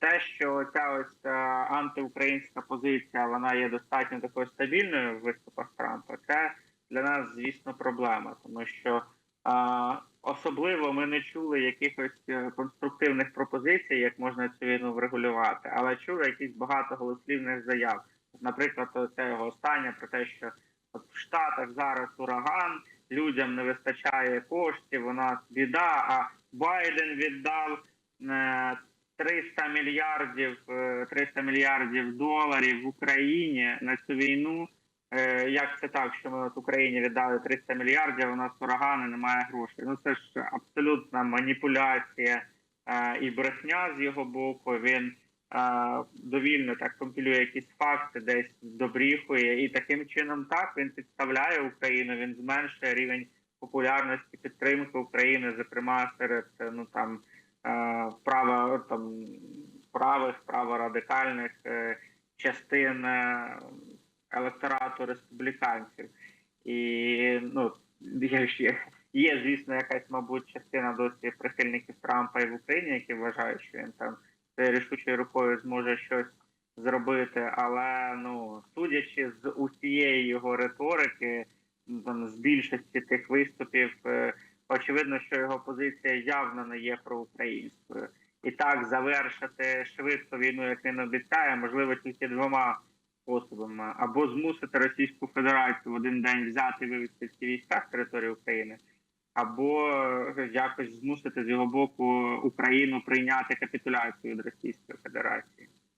те, що ця ось е, антиукраїнська позиція вона є достатньо такою стабільною в виступах Трампа, це для нас, звісно, проблема, тому що е, особливо ми не чули якихось е, конструктивних пропозицій, як можна цю війну врегулювати, але чули якісь багато голослівних заяв. Наприклад, це його останнє про те, що от в Штатах зараз ураган, людям не вистачає коштів, у нас біда. А Байден віддав 300 мільярдів е, 300 мільярдів доларів в Україні на цю війну. Е, Як це так, що ми от Україні віддали 300 мільярдів, у нас урагани, немає грошей? Ну це ж абсолютна маніпуляція е, і брехня з його боку. Він е, довільно так компілює якісь факти, десь добріхує, і таким чином так він підставляє Україну. Він зменшує рівень популярності підтримки України, зокрема серед е, ну там е, права там правих, праворадикальних е, частин е, електорату республіканців. І ну ще- є, звісно, якась, мабуть, частина досі прихильників Трампа і в Україні, які вважають, що він там рішучою рукою зможе щось зробити. Але ну судячи з усієї його риторики, ну, там з більшості тих виступів, е, очевидно, що його позиція явно не є проукраїнською. І так завершити швидко війну, як він обіцяє, можливо, тільки двома способами: або змусити Російську Федерацію в один день взяти і вивести всі війська з території України, або якось змусити з його боку Україну прийняти капітуляцію від Російської Федерації.